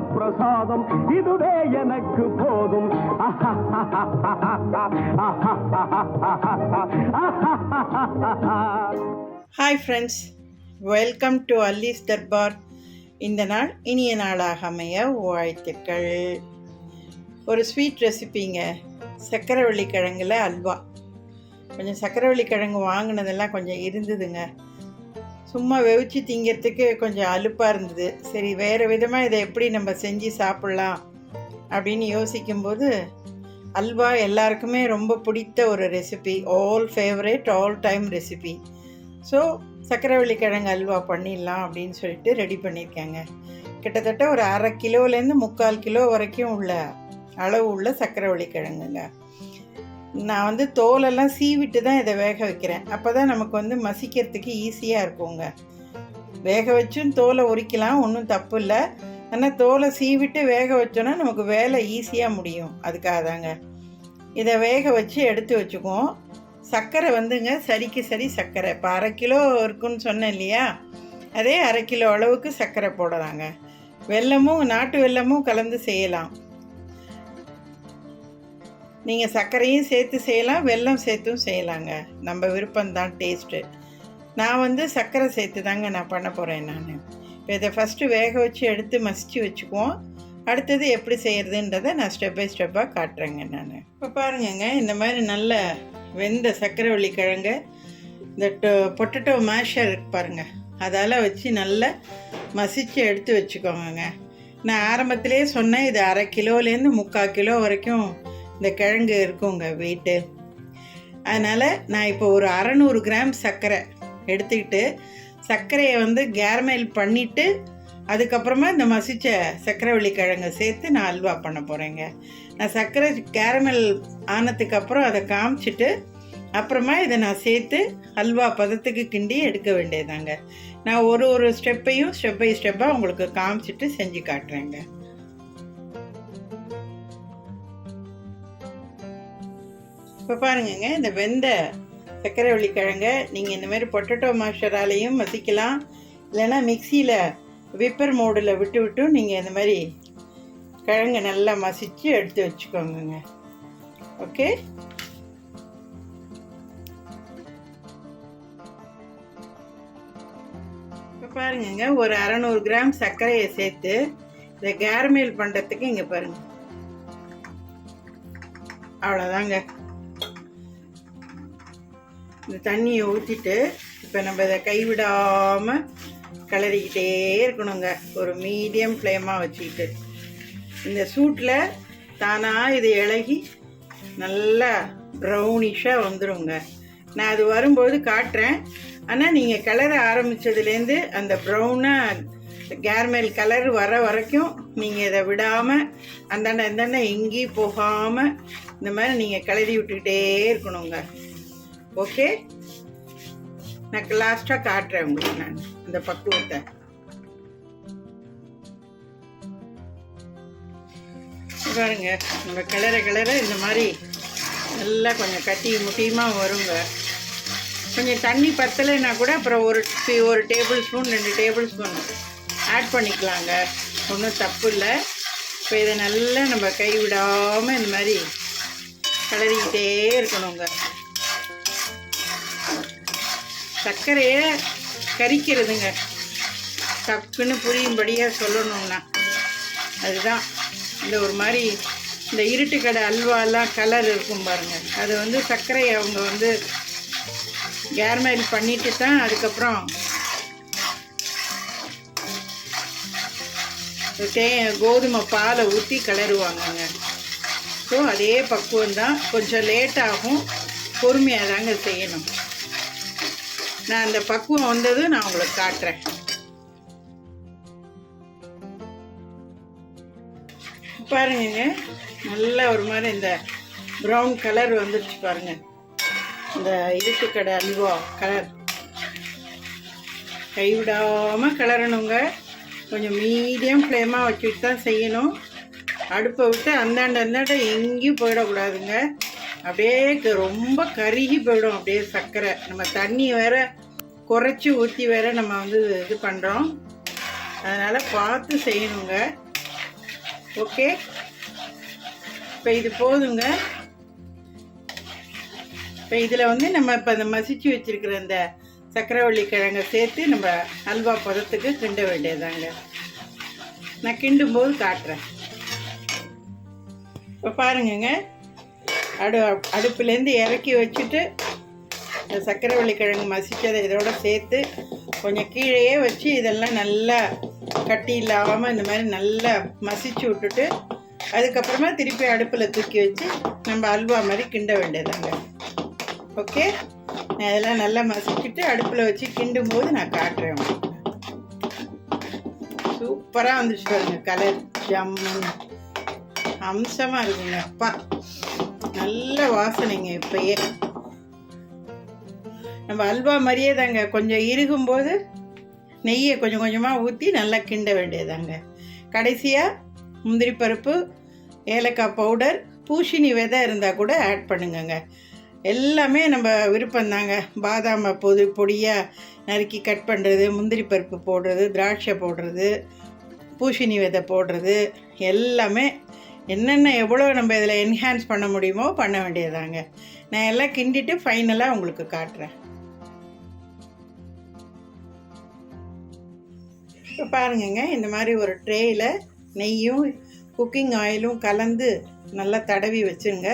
பிரசாதம் இதுவே எனக்கு போதும். ஹாய் ஃப்ரெண்ட்ஸ் வெல்கம் டு அல்லீஸ் தர்பார் இந்த நாள் இனிய நாளாக அமைய வாழ்த்துக்கள். ஒரு ஸ்வீட் ரெசிபிங்க சக்கரவள்ளி கிழங்குல அல்வா. கொஞ்சம் சக்கரவள்ளி கிழங்கு வாங்கினதெல்லாம் கொஞ்சம் இருந்ததுங்க. சும்மா வெவிச்சு திங்கிறதுக்கு கொஞ்சம் அலுப்பாக இருந்தது. சரி வேறு விதமாக இதை எப்படி நம்ம செஞ்சு சாப்பிட்லாம் அப்படின்னு யோசிக்கும்போது அல்வா எல்லாருக்குமே ரொம்ப பிடித்த ஒரு recipe all favourite all time recipe so சக்கரவள்ளி கிழங்கு அல்வா பண்ணிடலாம் அப்படின்னு சொல்லிட்டு ரெடி பண்ணியிருக்கேங்க. கிட்டத்தட்ட ஒரு அரை கிலோலேருந்து முக்கால் கிலோ வரைக்கும் உள்ள அளவு உள்ள சக்கரவள்ளி கிழங்குங்க நான் வந்து தோலெல்லாம் சீவிட்டு தான் இதை வேக வைக்கிறேன். அப்போ தான் நமக்கு வந்து மசிக்கிறதுக்கு ஈஸியாக இருக்குங்க. வேக வச்சும் தோலை உரிக்கலாம் ஒன்றும் தப்பு இல்லை. ஆனால் தோலை சீவிட்டு வேக வச்சோன்னா நமக்கு வேலை ஈஸியாக முடியும். அதுக்காக தாங்க. இதை வேக வச்சு எடுத்து வச்சுக்குவோம். சர்க்கரை வந்துங்க சரிக்கு சரி சர்க்கரை. இப்போ அரை கிலோ இருக்குன்னு சொன்னேன் இல்லையா? அதே அரை கிலோ அளவுக்கு சர்க்கரை போடலாங்க. வெல்லமும் நாட்டு வெல்லமும் கலந்து செய்யலாம். நீங்கள் சர்க்கரையும் சேர்த்து செய்யலாம் வெல்லம் சேர்த்தும் செய்யலாங்க. நம்ம விருப்பம்தான் டேஸ்ட்டு நான் வந்து சர்க்கரை சேர்த்து தாங்க நான் பண்ண போகிறேன் நான். இப்போ இதை ஃபஸ்ட்டு வேக வச்சு எடுத்து மசித்து வச்சுக்குவோம். அடுத்தது எப்படி செய்கிறதுன்றதை நான் ஸ்டெப் பை ஸ்டெப்பாக காட்டுறேங்க நான். இப்போ பாருங்கங்க இந்த மாதிரி நல்ல வெந்த சக்கரவள்ளி கிழங்கு இந்த பொட்டட்டோ மேஷர் இருக்கு பாருங்கள் அதால் வச்சு நல்லா மசிச்சு எடுத்து வச்சுக்கோங்க நான் ஆரம்பத்திலே சொன்னேன் இது அரை கிலோலேருந்து முக்கால் கிலோ வரைக்கும் இந்த கிழங்கு இருக்குங்க வெயிட்டு அதனால் நான் இப்போ ஒரு அறநூறு கிராம் சர்க்கரை எடுத்துக்கிட்டு சர்க்கரையை வந்து கேரமைல் பண்ணிவிட்டு அதுக்கப்புறமா இந்த மசிச்ச சர்க்கரைவள்ளி கிழங்கை சேர்த்து நான் அல்வா பண்ண போகிறேங்க நான் சர்க்கரை கேரமல் ஆனதுக்கப்புறம் அதை காமிச்சிட்டு அப்புறமா இதை நான் சேர்த்து அல்வா பதத்துக்கு கிண்டி எடுக்க வேண்டியதாங்க நான் ஒரு ஒரு ஸ்டெப்பையும் ஸ்டெப் பை ஸ்டெப்பாக உங்களுக்கு காமிச்சிட்டு செஞ்சு காட்டுறேங்க. இப்போ பாருங்கங்க இந்த வெந்த சர்க்கரை கிழங்க நீங்கள் இந்த மாதிரி பொட்டேட்டோ மாஷராலையும் மசிக்கலாம் இல்லைன்னா மிக்சியில் விப்பர் மோடில் விட்டு விட்டும் நீங்கள் இந்த மாதிரி கிழங்கு நல்லா மசிச்சு எடுத்து வச்சுக்கோங்க ஓகே இப்போ பாருங்கங்க ஒரு அறநூறு கிராம் சர்க்கரையை சேர்த்து இதை கேரமேல் பண்ணுறதுக்கு இங்கே பாருங்கள் அவ்வளோதாங்க இந்த தண்ணியை ஊற்றிட்டு இப்போ நம்ம இதை கைவிடாமல் கிளறிக்கிட்டே இருக்கணுங்க. ஒரு மீடியம் ஃப்ளேமாக வச்சுக்கிட்டு. இந்த சூட்டில் தானாக இது இழகி நல்லா ப்ரௌனிஷாக வந்துருங்க. நான் அது வரும்போது காட்டுறேன். ஆனால் நீங்கள் கலர ஆரம்பித்ததுலேருந்து அந்த ப்ரௌனாக கேர்மேல் கலர் வர வரைக்கும் நீங்கள் இதை விடாமல் அந்தாண்ட அந்தாண்ட எங்கேயும் போகாமல் இந்த மாதிரி நீங்கள் கிளறி விட்டுக்கிட்டே இருக்கணுங்க. ஓகே நான் லாஸ்ட்டாக காட்டுறேன் உங்களுக்கு நான் அந்த பக்குவத்தை. பாருங்க நம்ம கிளற கிளற இந்த மாதிரி நல்லா கொஞ்சம் கட்டி முட்டியமாக வருங்க. கொஞ்சம் தண்ணி பத்தலைன்னா கூட அப்புறம் ஒரு ஒரு டேபிள் ஸ்பூன் ரெண்டு டேபிள் ஸ்பூன் ஆட் பண்ணிக்கலாங்க. ஒன்றும் தப்பு இல்லை. இப்போ இதை நல்லா நம்ம கை விடாமல் இந்த மாதிரி கிளறிக்கிட்டே இருக்கணுங்க. சர்க்கரையை கறிக்கிறதுங்க டக்குன்னு புரியும்படியாக சொல்லணும்னா. அதுதான். இந்த ஒரு மாதிரி இந்த இருட்டுக்கடை அல்வாலாம் கலர் இருக்கும் பாருங்க. அது வந்து சர்க்கரையை அவங்க வந்து கேர்மைல் பண்ணிட்டு தான் அதுக்கப்புறம் தே கோதுமை பாலை ஊற்றி கிளறுவாங்கங்க. ஸோ அதே பக்குவம் தான் கொஞ்சம் லேட்டாகும். பொறுமையாக தாங்க செய்யணும். நான் அந்த பக்குவம் வந்ததும் நான் உங்களுக்கு காட்டுறேன். பாருங்கங்க நல்லா ஒரு மாதிரி இந்த ப்ரௌன் கலர் வந்துருச்சு பாருங்க. இந்த இருட்டு கடை அல்வா கலர் கைவிடாமல் கிளறணுங்க கொஞ்சம் மீடியம் ஃப்ளேமாக வச்சுட்டு தான் செய்யணும். அடுப்பை விட்டு அந்தாண்ட அந்தாண்ட எங்கேயும் போயிடக்கூடாதுங்க. அப்படியே க- ரொம்ப கருகி போயிடும் அப்படியே சர்க்கரை. நம்ம தண்ணி வேற குறைச்சி ஊற்றி வேற நம்ம வந்து இது பண்ணுறோம் அதனால் பார்த்து செய்யணுங்க. ஓகே? இப்போ இது போதுங்க. இப்போ இதில் வந்து நம்ம இப்போ இந்த மசிச்சு வச்சிருக்கிற இந்த சக்கரவள்ளி கிழங்கை சேர்த்து நம்ம அல்வா பதத்துக்கு கிண்ட வேண்டியதாங்க நான் கிண்டும் போது காட்டுறேன். இப்போ பாருங்கங்க. அடு அடுப்புலேருந்து இறக்கி வச்சுட்டு இந்த சர்க்கரை கிழங்கு மசித்ததை இதோட சேர்த்து கொஞ்சம் கீழேயே வச்சு இதெல்லாம் நல்லா கட்டி இல்லாமல் இந்த மாதிரி நல்லா மசிச்சு விட்டுட்டு அதுக்கப்புறமா திருப்பி அடுப்பில் தூக்கி வச்சு நம்ம அல்வா மாதிரி கிண்ட வேண்டியதாங்க ஓகே? நான் இதெல்லாம் நல்லா மசிச்சுட்டு அடுப்பில் வச்சு கிண்டும் போது நான் காட்டுறேன் சூப்பராக வந்துச்சு பாருங்க கலர் ஜம்முன்னு அம்சமாக இருக்குங்க. அப்பா. நல்ல வாசனைங்க இப்பயே. நம்ம அல்வா மாதிரியே தாங்க கொஞ்சம் இறுகும்போது நெய்யை கொஞ்சம் கொஞ்சமாக ஊற்றி நல்லா கிண்ட வேண்டியதாங்க கடைசியாக முந்திரி பருப்பு ஏலக்காய் பவுடர் பூசணி விதை இருந்தால் கூட ஆட் பண்ணுங்கங்க. எல்லாமே நம்ம விருப்பந்தாங்க பாதாமை பொது பொடியாக நறுக்கி கட் பண்ணுறது முந்திரி பருப்பு போடுறது திராட்சை போடுறது பூசணி விதை போடுறது எல்லாமே என்னென்ன எவ்வளோ நம்ம இதில் என்ஹான்ஸ் பண்ண முடியுமோ பண்ண வேண்டியதாங்க. நான் எல்லாம் கிண்டிட்டு ஃபைனலாக உங்களுக்கு காட்டுறேன். இப்போ பாருங்கங்க இந்த மாதிரி ஒரு ட்ரேயில் நெய்யும் குக்கிங் ஆயிலும் கலந்து நல்லா தடவி வச்சுருங்க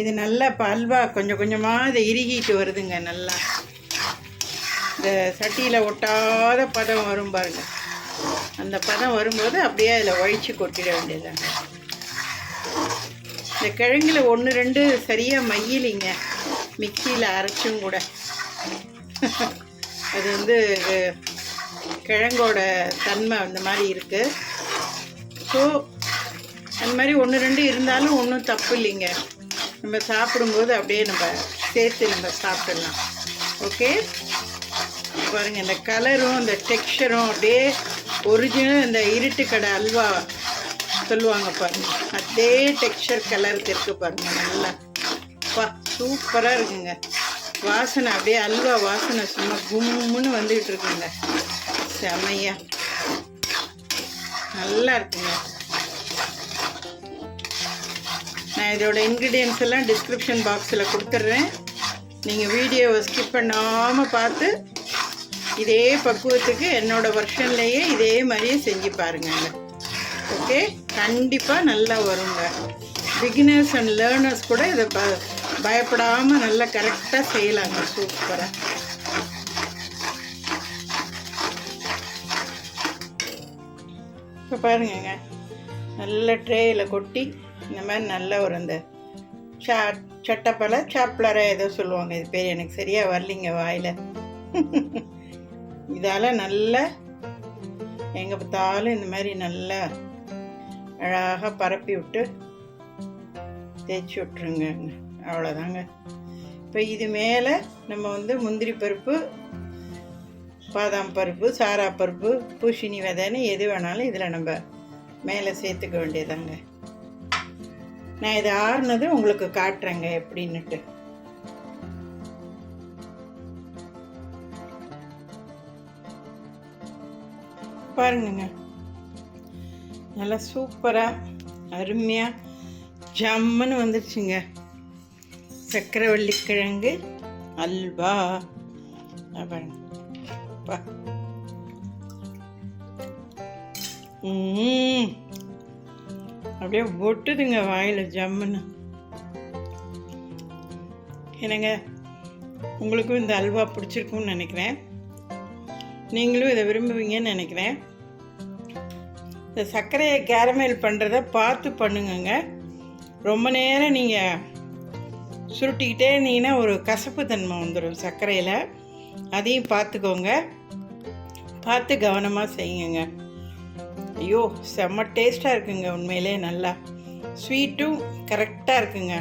இது நல்லா பல்வா கொஞ்சம் கொஞ்சமாக இதை இறுகிட்டு வருதுங்க நல்லா. இந்த சட்டியில் ஒட்டாத பதம் வரும் பாருங்க. அந்த பதம் வரும்போது அப்படியே அதில் ஒழிச்சு கொட்டிட வேண்டியதாங்க இந்த கிழங்குல ஒன்று ரெண்டு சரியாக மையிலிங்க மிக்சியில் அரைச்சும் கூட. அது வந்து கிழங்கோட தன்மை அந்த மாதிரி இருக்குது ஸோ அந்த மாதிரி ஒன்று ரெண்டு இருந்தாலும் ஒன்றும் தப்பு இல்லைங்க. நம்ம சாப்பிடும்போது அப்படியே நம்ம சேர்த்து நம்ம சாப்பிடலாம். ஓகே? பாருங்கள் இந்த கலரும் இந்த டெக்ஸ்டரும் அப்படியே ஒரிஜினல் இந்த இருட்டு கடை அல்வா சொல்லுவாங்க பாருங்க. அதே டெக்ஸ்சர் கலருக்கு இருக்கு பாருங்க நல்லா. பா சூப்பராக இருக்குங்க. வாசனை அப்படியே அல்வா வாசனை சும்மா கும்முன்னு வந்துகிட்டு இருக்குங்க. செமையா. நல்லா இருக்குங்க. நான் இதோட இன்க்ரீடியன்ஸ் எல்லாம் டிஸ்கிரிப்ஷன் பாக்ஸில் கொடுத்துட்றேன். நீங்கள் வீடியோவை ஸ்கிப் பண்ணாமல் பார்த்து இதே பக்குவத்துக்கு என்னோடய வருஷன்லேயே இதே மாதிரியே செஞ்சு பாருங்கள் ஓகே? கண்டிப்பாக நல்லா வருங்க. பிகினர்ஸ் அண்ட் லேர்னர்ஸ் கூட இதை ப பயப்படாமல் நல்லா கரெக்டாக செய்யலாங்க. சூப்பராக இப்போ பாருங்கங்க. நல்ல ட்ரேயில் கொட்டி இந்த மாதிரி நல்ல ஒரு அந்த சா சட்டப்பலை சாப்ளராக ஏதோ சொல்லுவாங்க. இது பேர் எனக்கு சரியாக வரலிங்க வாயில். இதால் நல்லா எங்கே பார்த்தாலும் இந்த மாதிரி நல்லா அழகாக பரப்பி விட்டு தேய்ச்சி விட்ருங்க அவ்வளோதாங்க. இப்போ இது மேலே நம்ம வந்து முந்திரி பருப்பு பாதாம் பருப்பு சாரா பருப்பு பூசணி விதைன்னு எது வேணாலும் இதில் நம்ம மேலே சேர்த்துக்க வேண்டியதாங்க. நான் இதை ஆறுனது உங்களுக்கு காட்டுறேங்க எப்படின்னுட்டு. பாருங்கங்க. நல்லா சூப்பராக அருமையாக ஜம்முன்னு வந்துருச்சுங்க. சக்கரவள்ளி கிழங்கு அல்வா. அப்பா பாருங்க. ம் அப்படியே ஒட்டுதுங்க வாயில் ஜம்முன்னு. என்னங்க உங்களுக்கும் இந்த அல்வா பிடிச்சிருக்கும்னு நினைக்கிறேன். நீங்களும் இதை விரும்புவீங்கன்னு நினைக்கிறேன். இந்த சர்க்கரையை கேரமேல் பண்ணுறத பார்த்து பண்ணுங்கங்க. ரொம்ப நேரம் நீங்கள் சுருட்டிக்கிட்டே இருந்தீங்கன்னா ஒரு கசப்பு தன்மை வந்துடும் சர்க்கரையில். அதையும் பார்த்துக்கோங்க. பார்த்து கவனமாக செய்யுங்க. ஐயோ செம்ம டேஸ்ட்டாக இருக்குங்க உண்மையிலே நல்லா. ஸ்வீட்டும் கரெக்டாக இருக்குங்க.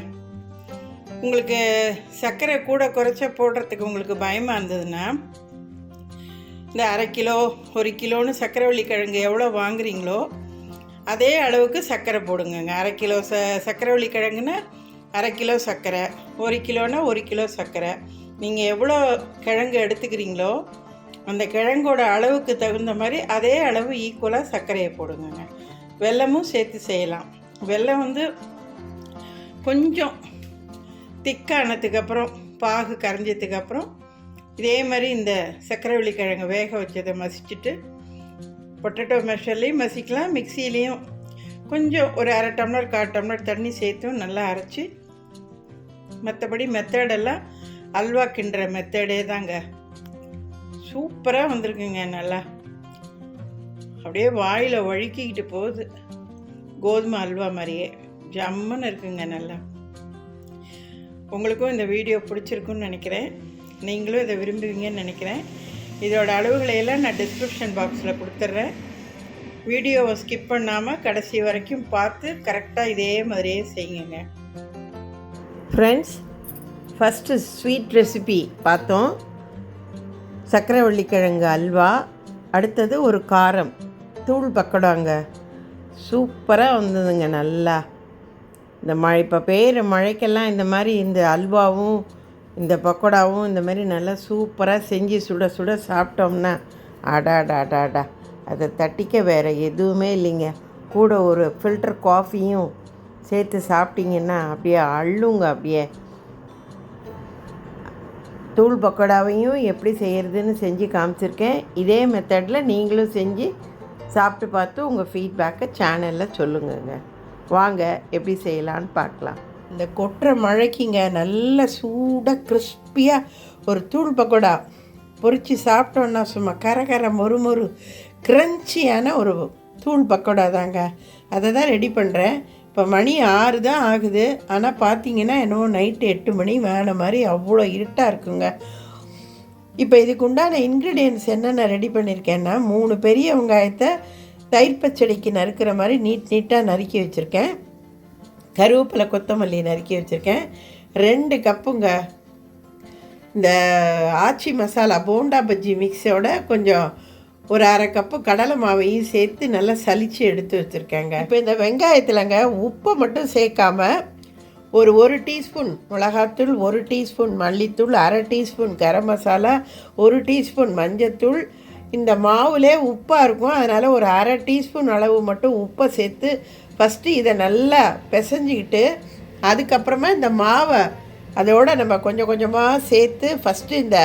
உங்களுக்கு சர்க்கரை கூட குறைச்ச போடுறதுக்கு உங்களுக்கு பயமாக இருந்ததுன்னா இந்த அரை கிலோ ஒரு கிலோன்னு சர்க்கரைவள்ளி கிழங்கு எவ்வளோ வாங்குறீங்களோ அதே அளவுக்கு சர்க்கரை போடுங்கங்க. அரை கிலோ ச சர்க்கரைவள்ளி கிழங்குன்னா அரை கிலோ சர்க்கரை ஒரு கிலோனா ஒரு கிலோ சர்க்கரை. நீங்கள் எவ்வளோ கிழங்கு எடுத்துக்கிறீங்களோ அந்த கிழங்கோட அளவுக்கு தகுந்த மாதிரி அதே அளவு ஈக்குவலாக சர்க்கரையை போடுங்கங்க. வெல்லமும் சேர்த்து செய்யலாம். வெல்லம் வந்து கொஞ்சம் திக்கானதுக்கப்புறம் பாகு கரைஞ்சதுக்கப்புறம் இதே மாதிரி இந்த சர்க்கரை கிழங்கு வேக வச்சதை மசிச்சுட்டு பொட்டேட்டோ மெஷர்லேயும் மசிக்கலாம் மிக்சிலேயும் கொஞ்சம் ஒரு அரை டம்ளர் கால் டம்ளர் தண்ணி சேர்த்தும் நல்லா அரைச்சி மற்றபடி மெத்தடெல்லாம் அல்வா கிண்டுற மெத்தடே தாங்க. சூப்பராக வந்திருக்குங்க நல்லா. அப்படியே வாயில் வழுக்கிக்கிட்டு போகுது. கோதுமை அல்வா மாதிரியே. ஜம்முன்னு இருக்குங்க நல்லா. உங்களுக்கும் இந்த வீடியோ பிடிச்சிருக்குன்னு நினைக்கிறேன். நீங்களும் இதை விரும்புவீங்கன்னு நினைக்கிறேன். இதோட அளவுகளை எல்லாம் நான் டிஸ்கிரிப்ஷன் பாக்ஸில் கொடுத்துட்றேன். வீடியோவை ஸ்கிப் பண்ணாமல் கடைசி வரைக்கும் பார்த்து கரெக்டாக இதே மாதிரியே செய்யுங்க. ஃப்ரெண்ட்ஸ் ஃபஸ்ட்டு ஸ்வீட் ரெசிபி பார்த்தோம். சக்கரவள்ளிக்கிழங்கு அல்வா அடுத்தது ஒரு காரம். தூள் பக்கடாங்க சூப்பராக வந்ததுங்க நல்லா. இந்த மழை இப்போ பெய்கிற மழைக்கெல்லாம் இந்த மாதிரி இந்த அல்வாவும் இந்த பக்கோடாவும் இந்த மாதிரி நல்லா சூப்பராக செஞ்சு சுட சுட சாப்பிட்டோம்னா அடாடா அடாடா அதை தட்டிக்க வேறு எதுவுமே இல்லைங்க. கூட ஒரு ஃபில்டர் காஃபியும் சேர்த்து சாப்பிட்டீங்கன்னா அப்படியே அள்ளுங்க அப்படியே. தூள் பக்கோடாவையும் எப்படி செய்கிறதுன்னு செஞ்சு காமிச்சிருக்கேன். இதே மெத்தடில் நீங்களும் செஞ்சு சாப்பிட்டு பார்த்து உங்கள் ஃபீட்பேக்கை சேனலில் சொல்லுங்கங்க. வாங்க எப்படி செய்யலான்னு பார்க்கலாம். இந்த கொட்டுற மழைக்குங்க நல்ல சூடாக கிறிஸ்பியாக ஒரு தூள் பக்கோடா பொரித்து சாப்பிட்டோன்னா சும்மா கரகர மொறு மொறு க்ரன்ச்சியான ஒரு தூள் பக்கோடா தாங்க. அதை தான் ரெடி பண்ணுறேன் இப்போ மணி ஆறு தான் ஆகுது. ஆனால் பார்த்தீங்கன்னா என்னவோ நைட்டு எட்டு மணி வேலை மாதிரி அவ்வளோ இருட்டாக இருக்குங்க. இப்போ இதுக்கு உண்டான இன்க்ரீடியன்ஸ் என்னென்ன ரெடி பண்ணியிருக்கேன்னா மூணு பெரிய வெங்காயத்தை தயிர் பச்சடிக்கு நறுக்கிற மாதிரி நீட் நீட்டாக நறுக்கி வச்சுருக்கேன். கருவேப்பிலை கொத்தமல்லி நறுக்கி வச்சுருக்கேன். ரெண்டு கப்புங்க இந்த ஆச்சி மசாலா போண்டா பஜ்ஜி மிக்ஸோட கொஞ்சம் ஒரு அரை கப்பு கடலை மாவையும் சேர்த்து நல்லா சலித்து எடுத்து வச்சுருக்கேங்க. இப்போ இந்த வெங்காயத்தில்ங்க உப்பை மட்டும் சேர்க்காம ஒரு ஒரு டீஸ்பூன் மிளகாத்தூள் ஒரு டீஸ்பூன் மல்லித்தூள் அரை டீஸ்பூன் கரம் மசாலா ஒரு டீஸ்பூன் மஞ்சத்தூள். இந்த மாவுலே உப்பாக இருக்கும். அதனால் ஒரு அரை டீஸ்பூன் அளவு மட்டும் உப்பை சேர்த்து ஃபஸ்ட்டு இதை நல்லா பிசைஞ்சிக்கிட்டு அதுக்கப்புறமா இந்த மாவை அதோட நம்ம கொஞ்சம் கொஞ்சமாக சேர்த்து ஃபஸ்ட்டு இந்த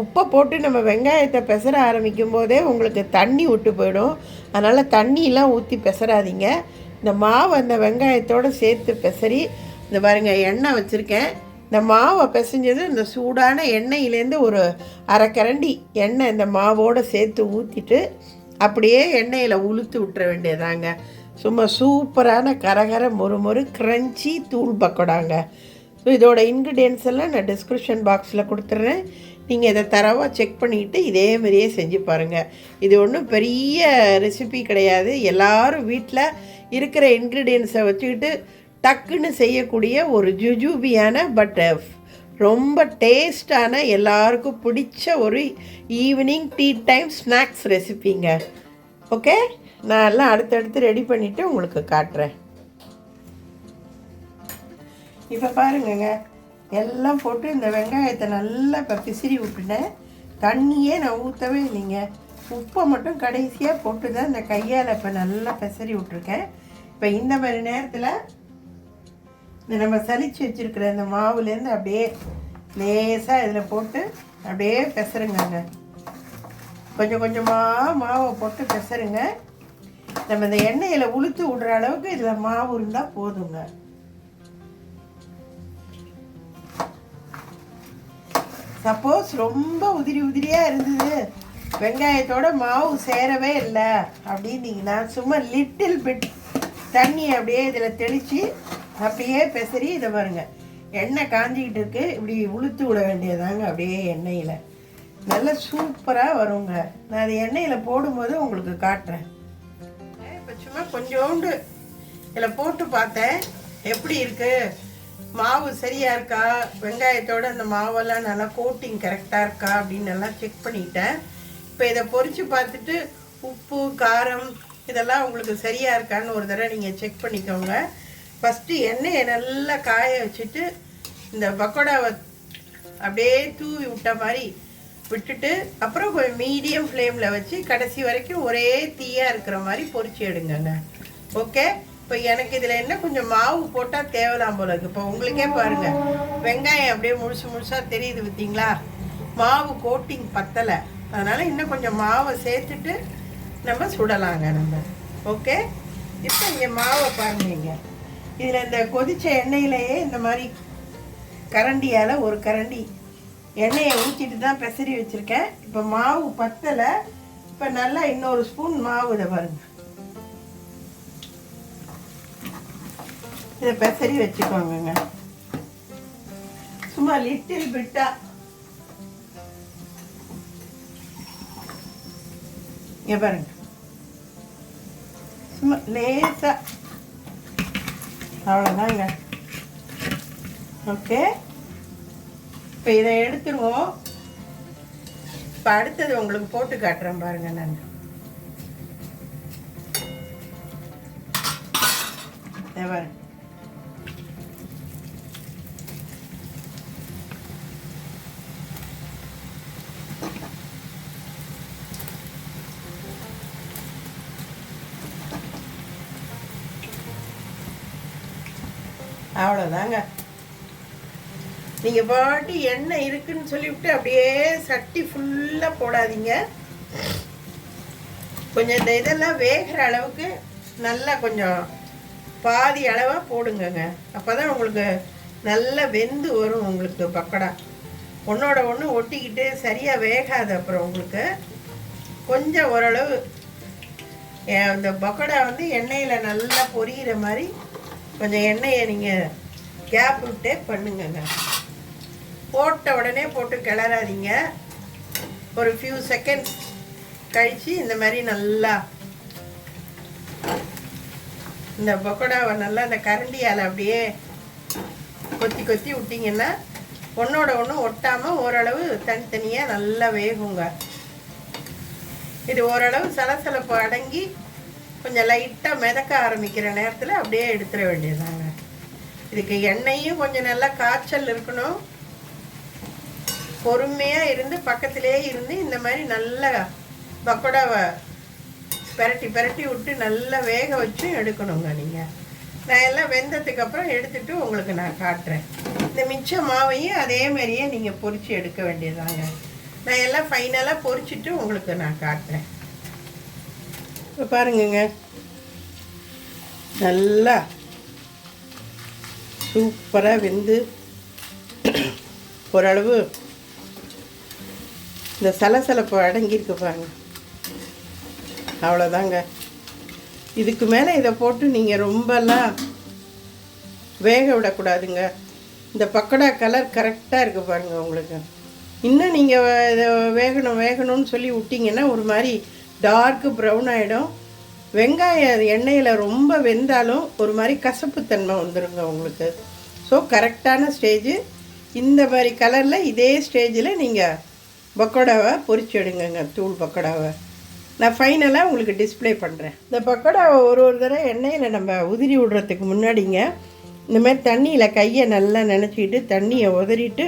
உப்பை போட்டு நம்ம வெங்காயத்தை பெசர ஆரம்பிக்கும் போதே உங்களுக்கு தண்ணி விட்டு போயிடும். அதனால் தண்ணியெலாம் ஊற்றி பெசராதிங்க இந்த மாவை அந்த வெங்காயத்தோடு சேர்த்து பெசரி இந்த பாருங்க எண்ணெய் வச்சுருக்கேன். இந்த மாவை பிசைஞ்சது இந்த சூடான எண்ணெயிலேருந்து ஒரு அரை கரண்டி எண்ணெய் இந்த மாவோடு சேர்த்து ஊற்றிட்டு அப்படியே எண்ணெயில் உளுத்து விட்டுற வேண்டியதாங்க சும்மா சூப்பரான கரகர மொறு மொறு க்ரன்ச்சி தூள் பக்கோடாங்க. ஸோ இதோட இன்க்ரீடியன்ஸ் எல்லாம் நான் டிஸ்கிரிப்ஷன் பாக்ஸில் கொடுத்துட்றேன் நீங்கள் இதை தரவாக செக் பண்ணிவிட்டு இதே மாதிரியே செஞ்சு பாருங்கள் இது ஒன்றும் பெரிய ரெசிபி கிடையாது. எல்லாரும் வீட்டில் இருக்கிற இன்க்ரீடியன்ஸை வச்சுக்கிட்டு டக்குன்னு செய்யக்கூடிய ஒரு ஜுஜூபியான பட் ரொம்ப டேஸ்டான எல்லாருக்கும் பிடிச்ச ஒரு ஈவினிங் டீ டைம் ஸ்நாக்ஸ் ரெசிபிங்க ஓகே நான் எல்லாம் அடுத்தடுத்து ரெடி பண்ணிவிட்டு உங்களுக்கு காட்டுறேன். இப்போ பாருங்கங்க. எல்லாம் போட்டு இந்த வெங்காயத்தை நல்லா இப்போ பிசிறி விட்டுனேன் தண்ணியே நான் ஊற்றவே இல்லைங்க. உப்பை மட்டும் கடைசியாக போட்டு தான் இந்த கையால் இப்போ நல்லா பிசறி விட்ருக்கேன் இப்போ இந்த மாதிரி நேரத்தில் இந்த நம்ம சலிச்சு வச்சுருக்கிற இந்த மாவுலேருந்து அப்படியே லேசாக இதில் போட்டு அப்படியே பெசருங்கங்க கொஞ்சம் கொஞ்சமாக மாவை போட்டு பெசருங்க நம்ம இந்த எண்ணெயில் உளுத்து விடுற அளவுக்கு இதில் மாவு இருந்தால் போதுங்க. சப்போஸ் ரொம்ப உதிரி உதிரியாக இருந்தது. வெங்காயத்தோட மாவு சேரவே இல்லை அப்படின்னீங்கன்னா சும்மா லிட்டில் பிட் தண்ணி அப்படியே இதில் தெளித்து அப்படியே பெசரி இதை பாருங்க. எண்ணெய் காஞ்சிக்கிட்டு இருக்கு. இப்படி உளுத்து விட வேண்டியதாங்க அப்படியே எண்ணெயில். நல்லா சூப்பராக வருங்க. நான் அது எண்ணெயில் போடும்போது உங்களுக்கு காட்டுறேன். கொஞ்சோண்டு. இதில் போட்டு பார்த்தேன். எப்படி இருக்குது மாவு சரியாக இருக்கா? வெங்காயத்தோட அந்த மாவெல்லாம் நல்லா கோட்டிங் கரெக்டாக இருக்கா அப்படின்னு நல்லா செக் பண்ணிட்டேன். இப்போ இதை பொறிச்சு பார்த்துட்டு உப்பு காரம் இதெல்லாம் உங்களுக்கு சரியாக இருக்கான்னு ஒரு தடவை நீங்கள் செக் பண்ணிக்கோங்க. ஃபஸ்ட்டு எண்ணெயை நல்லா காய வச்சுட்டு இந்த பக்கோடாவை அப்படியே தூவி விட்ட மாதிரி விட்டுட்டு அப்புறம் கொஞ்சம் மீடியம் ஃப்ளேமில் வச்சு கடைசி வரைக்கும் ஒரே தீயாக இருக்கிற மாதிரி பொரிச்சு எடுங்கங்க. ஓகே இப்போ எனக்கு இதில் என்ன கொஞ்சம் மாவு போட்டால் தேவலாம் போல இருக்கு. இப்போ உங்களுக்கே பாருங்கள் வெங்காயம் அப்படியே முழுசு முழுசாக தெரியுது பார்த்தீங்களா? மாவு கோட்டிங் பத்தலை. அதனால் இன்னும் கொஞ்சம் மாவை சேர்த்துட்டு நம்ம சுடலாங்க நம்ம. ஓகே இப்போ இங்கே மாவை பாருங்க இதில் இந்த கொதித்த எண்ணெயிலேயே இந்த மாதிரி கரண்டியால் ஒரு கரண்டி எண்ணெயை ஊற்றிட்டு தான் பெசரி வச்சுருக்கேன். இப்போ மாவு பத்தலை. இப்போ நல்லா இன்னொரு ஸ்பூன் மாவு இதை பாருங்க. இதை பெசரி வச்சுக்கோங்கங்க. சும்மா லிட்டில் பிட்டா இங்கே பாருங்க. சும்மா லேசாக அவ்வளோதாங்க ஓகே இப்போ இதை எடுத்துருவோம். இப்போ அடுத்தது உங்களுக்கு போட்டு காட்டுறேன் பாருங்க நான். பாருங்க. அவ்வளோதாங்க நீங்கள் பாட்டு எண்ணெய் இருக்குன்னு சொல்லிவிட்டு அப்படியே சட்டி ஃபுல்லாக போடாதீங்க. கொஞ்சம் இந்த இதெல்லாம் வேகிற அளவுக்கு நல்லா கொஞ்சம் பாதி அளவாக போடுங்கங்க. அப்போ தான் உங்களுக்கு நல்லா வெந்து வரும் உங்களுக்கு பக்கடா. ஒன்றோட ஒன்று ஒட்டிக்கிட்டு சரியாக வேகாது அப்புறம் உங்களுக்கு. கொஞ்சம் ஓரளவு அந்த இந்த பக்கோடா வந்து எண்ணெயில் நல்லா பொரியிற மாதிரி கொஞ்சம் எண்ணெயை நீங்கள் கேப் விட்டே பண்ணுங்கங்க. போட்ட உடனே போட்டு கிளறாதீங்க. ஒரு ஃபியூ செகண்ட்ஸ் கழித்து இந்த மாதிரி நல்லா இந்த பக்கோடாவை நல்லா இந்த கரண்டியால் அப்படியே கொத்தி கொத்தி விட்டிங்கன்னா ஒன்றோட ஒன்று ஒட்டாமல் ஓரளவு தனித்தனியாக நல்லா வேகுங்க. இது ஓரளவு சலசலப்பு அடங்கி கொஞ்சம் லைட்டாக மிதக்க ஆரம்பிக்கிற நேரத்தில் அப்படியே எடுத்துட வேண்டியதாங்க இதுக்கு எண்ணெயும் கொஞ்சம் நல்லா காய்ச்சல் இருக்கணும். பொறுமையாக இருந்து பக்கத்திலே இருந்து இந்த மாதிரி நல்லா பக்கோடாவை பெரட்டி பெரட்டி விட்டு நல்லா வேக வச்சு எடுக்கணுங்க நீங்கள் நான் எல்லாம் வெந்ததுக்கு அப்புறம் எடுத்துட்டு உங்களுக்கு நான் காட்டுறேன். இந்த மிச்ச மாவையும் அதே மாதிரியே நீங்கள் பொறிச்சு எடுக்க வேண்டியதாங்க நான் எல்லாம் ஃபைனலாக பொறிச்சிட்டு உங்களுக்கு நான் காட்டுறேன். இப்போ பாருங்கங்க. நல்லா சூப்பராக வெந்து ஓரளவு இந்த சலசலப்பு அடங்கியிருக்கு பாருங்க. அவ்வளோதாங்க இதுக்கு மேலே இதை போட்டு நீங்கள் ரொம்பலாம் வேக விடக்கூடாதுங்க. இந்த பக்கோடா கலர் கரெக்டாக இருக்குது பாருங்க உங்களுக்கு. இன்னும் நீங்கள் இதை வேகணும் வேகணும்னு சொல்லி விட்டிங்கன்னா ஒரு மாதிரி டார்க்கு ப்ரௌன் ஆகிடும் வெங்காயம் எண்ணெயில் ரொம்ப வெந்தாலும் ஒரு மாதிரி கசப்புத்தன்மை வந்துடுங்க உங்களுக்கு. ஸோ கரெக்டான ஸ்டேஜு இந்த மாதிரி கலரில் இதே ஸ்டேஜில் நீங்கள் பக்கோடாவை பொறிச்சு எடுங்கங்க தூள் பக்கோடாவை. நான் ஃபைனலாக உங்களுக்கு டிஸ்ப்ளே பண்ணுறேன் இந்த பக்கோடாவை ஒரு ஒரு தடவை எண்ணெயில் நம்ம உதிரி விடுறதுக்கு முன்னாடிங்க இந்த மாதிரி தண்ணியில் கையை நல்லா நினச்சிக்கிட்டு தண்ணியை உதறிட்டு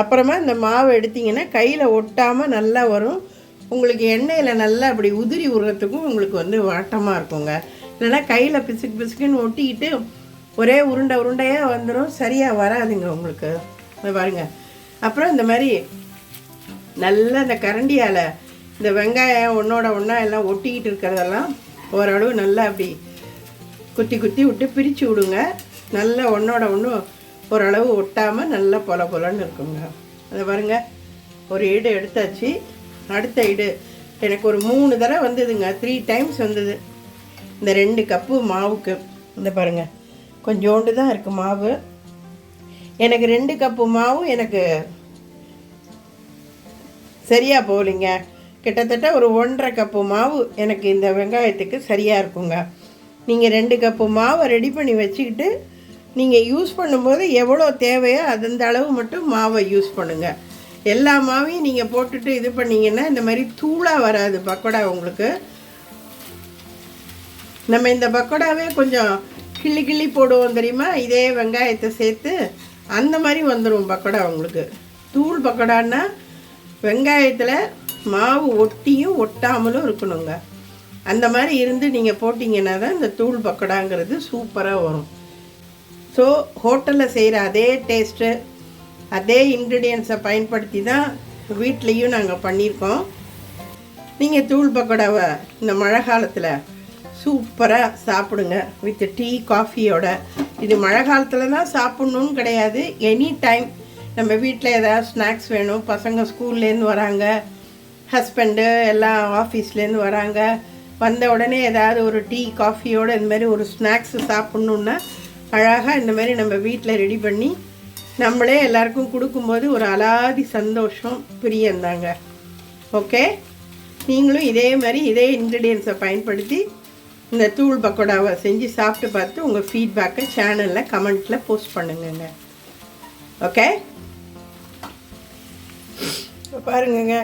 அப்புறமா இந்த மாவை எடுத்திங்கன்னா கையில் ஒட்டாமல் நல்லா வரும். உங்களுக்கு எண்ணெயில் நல்லா அப்படி உதிரி விடுறதுக்கும் உங்களுக்கு வந்து வாட்டமாக இருக்குங்க. இல்லைன்னா கையில் பிசுக்கு பிசுக்குன்னு ஒட்டிக்கிட்டு ஒரே உருண்டை உருண்டையாக வந்துடும் சரியாக வராதுங்க உங்களுக்கு. பாருங்கள் பாருங்க. அப்புறம் இந்த மாதிரி நல்லா இந்த கரண்டியால் இந்த வெங்காயம் ஒன்றோட ஒன்றா எல்லாம் ஒட்டிக்கிட்டு இருக்கிறதெல்லாம் ஓரளவு நல்லா அப்படி குத்தி குத்தி விட்டு பிரித்து விடுங்க. நல்லா ஒன்றோட ஒன்று ஓரளவு ஒட்டாமல் நல்லா பொல பொலன்னு இருக்குங்க. அதை பாருங்க ஒரு இடு எடுத்தாச்சு. அடுத்த இடு. எனக்கு ஒரு மூணு தடவை வந்ததுங்க. த்ரீ டைம்ஸ் வந்தது. இந்த ரெண்டு கப்பு மாவுக்கு. இந்த பாருங்க கொஞ்சோண்டு தான் இருக்குது மாவு. எனக்கு ரெண்டு கப்பு மாவு எனக்கு சரியா போகலிங்க. கிட்டத்தட்ட ஒரு ஒன்றரை கப்பு மாவு எனக்கு இந்த வெங்காயத்துக்கு சரியாக இருக்குங்க. நீங்கள் ரெண்டு கப்பு மாவை ரெடி பண்ணி வச்சுக்கிட்டு நீங்கள் யூஸ் பண்ணும்போது எவ்வளோ தேவையோ அது அந்த அளவு மட்டும் மாவை யூஸ் பண்ணுங்கள் எல்லா மாவையும் நீங்கள் போட்டுட்டு இது பண்ணிங்கன்னா இந்த மாதிரி தூளாக வராது பக்கோடா உங்களுக்கு. நம்ம இந்த பக்கோடாவே கொஞ்சம் கிள்ளி கிள்ளி போடுவோம் தெரியுமா? இதே வெங்காயத்தை சேர்த்து அந்த மாதிரி வந்துடும் பக்கோடா உங்களுக்கு. தூள் பக்கோடான்னா வெங்காயத்தில் மாவு ஒட்டியும் ஒட்டாமலும் இருக்கணுங்க. அந்த மாதிரி இருந்து நீங்கள் போட்டிங்கன்னா தான் இந்த தூள் பக்கோடாங்கிறது சூப்பராக வரும். ஸோ ஹோட்டலில் செய்கிற அதே டேஸ்ட்டு அதே இன்க்ரீடியன்ஸை பயன்படுத்தி தான் வீட்லேயும் நாங்கள் பண்ணியிருக்கோம் நீங்கள் தூள் பக்கோடாவை இந்த மழை காலத்தில் சூப்பராக சாப்பிடுங்க. வித் டீ காஃபியோட இது மழை காலத்தில் தான் சாப்பிட்ணுன்னு கிடையாது. எனி டைம் நம்ம வீட்டில் ஏதாவது ஸ்நாக்ஸ் வேணும் பசங்க ஸ்கூல்லேருந்து வராங்க ஹஸ்பண்டு எல்லாம் ஆஃபீஸ்லேருந்து வராங்க வந்த உடனே ஏதாவது ஒரு டீ காஃபியோடு இந்த மாதிரி ஒரு ஸ்நாக்ஸ் சாப்பிட்ணுன்னா அழகாக இந்த மாதிரி நம்ம வீட்டில் ரெடி பண்ணி நம்மளே எல்லாருக்கும் கொடுக்கும்போது ஒரு அலாதி சந்தோஷம் பிரியந்தாங்க ஓகே நீங்களும் இதே மாதிரி இதே இன்க்ரீடியன்ஸை பயன்படுத்தி இந்த தூள் பக்கோடாவை செஞ்சு சாப்பிட்டு பார்த்து உங்கள் ஃபீட்பேக்கை சேனலில் கமெண்ட்டில் போஸ்ட் பண்ணுங்கங்க. ஓகே பாருங்கங்க.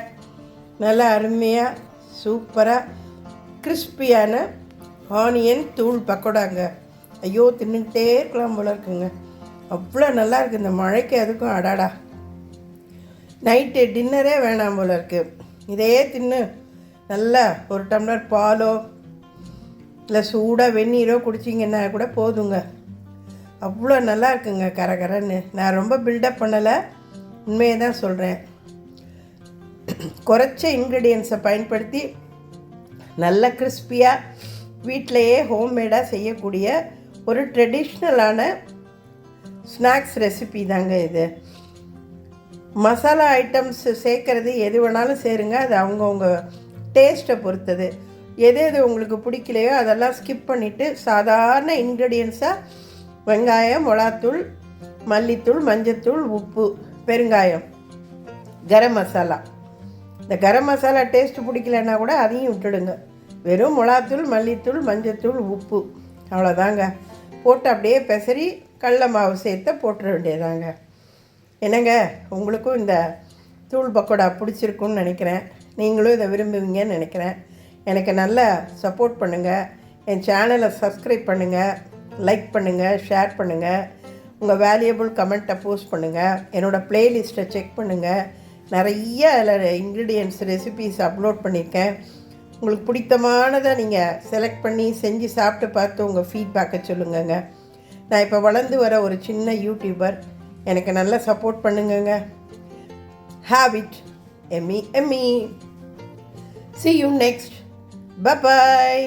நல்லா அருமையாக சூப்பராக கிறிஸ்பியான ஆனியன் தூள் பக்கோடாங்க. ஐயோ தின்னுக்கிட்டே இருக்கலாம் போல இருக்குங்க. அவ்வளோ நல்லா இருக்குது இந்த மழைக்கு அதுக்கும் அடாடா. நைட்டு டின்னரே வேணாம் போல இருக்குது இதே தின்னு. நல்லா ஒரு டம்ளர் பாலோ இல்லை சூடாக வெந்நீரோ குடிச்சிங்கன்னா கூட போதுங்க. அவ்வளோ நல்லா இருக்குங்க கரகரன்னு. நான் ரொம்ப பில்டப் பண்ணலை. உண்மையை தான் சொல்கிறேன். குறைச்ச இன்க்ரீடியன்ஸை பயன்படுத்தி நல்ல கிறிஸ்பியாக வீட்டிலையே ஹோம்மேடாக செய்யக்கூடிய ஒரு ட்ரெடிஷ்னலான ஸ்நாக்ஸ் ரெசிபி தாங்க இது. மசாலா ஐட்டம்ஸ் சேர்க்குறது எது வேணாலும் சேருங்க. அது அவங்கவுங்க டேஸ்ட்டை பொறுத்தது. எது எது உங்களுக்கு பிடிக்கலையோ அதெல்லாம் ஸ்கிப் பண்ணிவிட்டு சாதாரண இன்க்ரீடியன்ஸாக வெங்காயம் மிளகாத்தூள் மல்லித்தூள் மஞ்சத்தூள் உப்பு பெருங்காயம் கரம் மசாலா. இந்த கரம் மசாலா டேஸ்ட் பிடிக்கலன்னா கூட அதையும் விட்டுடுங்க. வெறும் மிளகாத்தூள் மல்லித்தூள் மஞ்சத்தூள் உப்பு. அவ்வளோதாங்க. போட்டு அப்படியே பெசரி கடல மாவு சேர்த்து போட்டுற வேண்டியதாங்க என்னங்க உங்களுக்கும் இந்த தூள் பக்கோடா பிடிச்சிருக்குன்னு நினைக்கிறேன். நீங்களும் இதை விரும்புவீங்கன்னு நினைக்கிறேன். எனக்கு நல்லா சப்போர்ட் பண்ணுங்கள் என் சேனலை சப்ஸ்கிரைப் பண்ணுங்கள் லைக் பண்ணுங்கள் ஷேர் பண்ணுங்கள் உங்கள் வேல்யூபிள் கமெண்ட்டை போஸ்ட் பண்ணுங்கள் என்னோடய ப்ளேலிஸ்ட்டை செக் பண்ணுங்கள் நிறைய அதில் இன்க்ரீடியன்ட்ஸ் ரெசிபீஸ் அப்லோட் பண்ணியிருக்கேன். உங்களுக்கு பிடித்தமானதை நீங்கள் செலக்ட் பண்ணி செஞ்சு சாப்பிட்டு பார்த்து உங்கள் ஃபீட்பேக்கை சொல்லுங்கங்க. நான் இப்போ வளர்ந்து வர ஒரு சின்ன யூடியூபர் எனக்கு நல்லா சப்போர்ட் பண்ணுங்கங்க. ஹாபிட் எம்மி Emmy see you next bye bye